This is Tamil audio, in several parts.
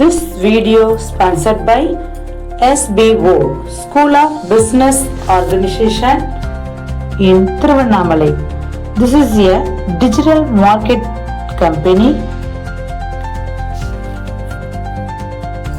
video sponsored by SBO School of Business Organization in Tiruvannamalai. This is a digital market company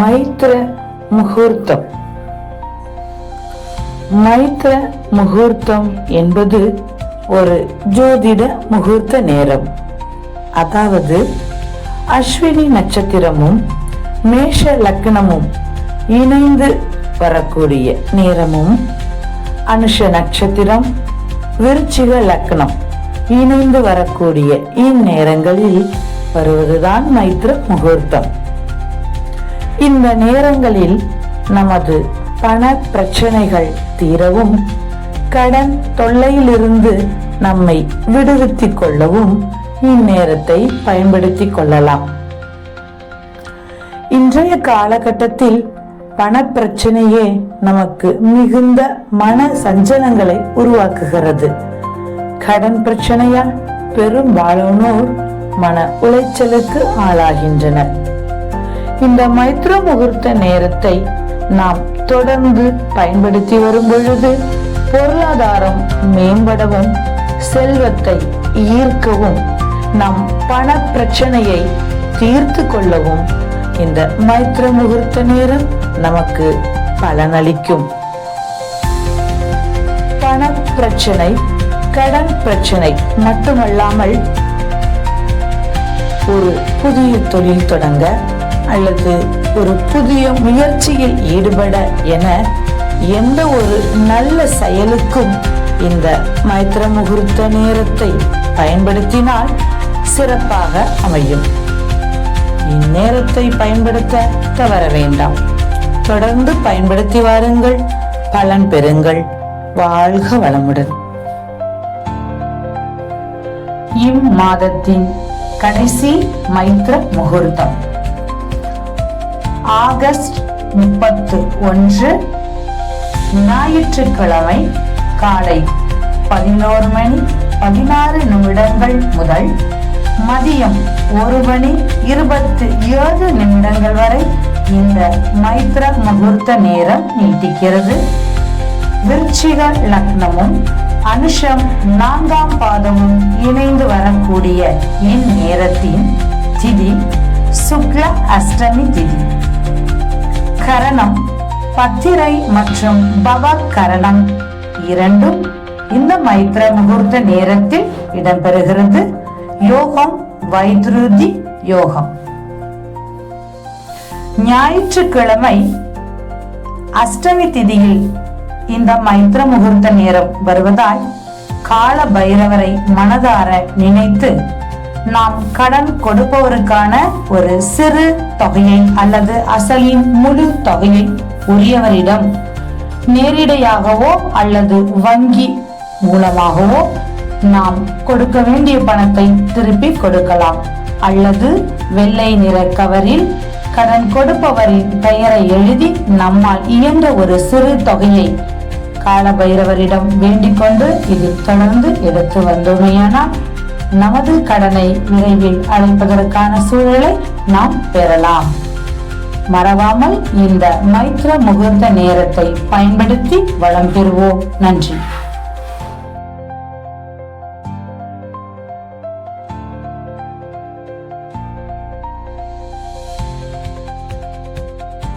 மைத்ர முகூர்த்தம் மைத்ர முகூர்த்தம் என்பது ஒரு ஜோதிட முகூர்த்த நேரம் அதாவது அஸ்வினி நட்சத்திரமும் மேஷ லக்னமும் இணைந்து வரக்கூடிய நேரமும் அனுஷ நட்சத்திரம் விருச்சிக லக்னம் இணைந்து வரக்கூடிய இந்நேரங்களில் வருவதுதான் மைத்ர முகூர்த்தம் இந்த நேரங்களில் நமது பண பிரச்சனைகள் தீரவும் கடன் தொல்லையிலிருந்து நம்மை விடுவித்துக் கொள்ளவும் இந்நேரத்தை பயன்படுத்திக் கொள்ளலாம். இன்றைய காலகட்டத்தில் பணப்பிரச்சனையே நமக்கு மிகுந்த மன சஞ்சலங்களை உருவாக்குகிறது. கடன் பிரச்சனையால் பெரும்பாலானோர் மன உளைச்சலுக்கு ஆளாகின்றனர். இந்த மைத்ர முகூர்த்த நேரத்தை நாம் தொடர்ந்து பயன்படுத்தி வரும் பொழுது பொருளாதாரம் மேம்படவும் செல்வத்தை ஈர்க்கவும் நம் பண பிரச்சனையை தீர்த்து கொள்ளவும் இந்த மைத்ர முகூர்த்த நேரம் நமக்கு பலனளிக்கும். பண பிரச்சனை கடன் பிரச்சனை மட்டுமல்லாமல் ஒரு புதிய தொழில் தொடங்க அல்லது ஒரு புதிய முயற்சியில் ஈடுபட என எந்த ஒரு நல்ல செயலுக்கும் இந்த மைத்திர முகூர்த்த நேரத்தை பயன்படுத்தினால் சிறப்பாக அமையும். இந்நேரத்தை பயன்படுத்த தவற வேண்டாம். தொடர்ந்து பயன்படுத்தி வாருங்கள். பலன் பெறுங்கள். வாழ்க வளமுடன். இம்மாதத்தின் கடைசி மைத்திர முகூர்த்தம். ஆகஸ்ட் முப்பத்து ஒன்று ஞாயிற்றுக்கிழமை காலை பதினோரு மணி பதினாறு நிமிடங்கள் முதல் மதியம் ஒரு மணி இருபத்தி ஏழு நிமிடங்கள் வரை இந்த மைத்ர முகூர்த்த நேரம் நீட்டிக்கிறது. விருச்சிக லக்னமும் அனுஷம் நான்காம் பாதமும் இணைந்து வரக்கூடிய இந்நேரத்தின் திதி சுக்ல அஷ்டமி திதி. கரணம் பத்திரை மற்றும் பவ கரணம் இரண்டும் இந்த மைத்ர முகூர்த்த நேரத்தில் இடம்பெறுகிறது. யோகம் வைத்ருதி யோகம். ஞாயிற்றுக்கிழமை அஷ்டமி திதியில் இந்த மைத்ர முகூர்த்த நேரம் வருவதால் கால பைரவரை மனதார நினைத்து நாம் கடன் கொடுப்பவருக்கான ஒரு சிறு தொகையை அல்லது அசலின் முழு தொகையை உரியவரிடம் நேரிடையாகவோ அல்லது வங்கி மூலமாகவோ நாம் கொடுக்க வேண்டிய பணத்தை திருப்பி கொடுக்கலாம். அல்லது வெள்ளை நிற கவரில் கடன் கொடுப்பவரின் பெயரை எழுதி நம்மால் இயன்ற ஒரு சிறு தொகையை காலபைரவரிடம் வேண்டிக் கொண்டு இதில் தொடர்ந்து எடுத்து வந்தோமையானால் நமது கடனை விரைவில் அடைப்பதற்கான சூழலை நாம் பெறலாம். மறவாமல் இந்த மைத்ர முகூர்த்த நேரத்தை பயன்படுத்தி வளம் பெறுவோம். நன்றி.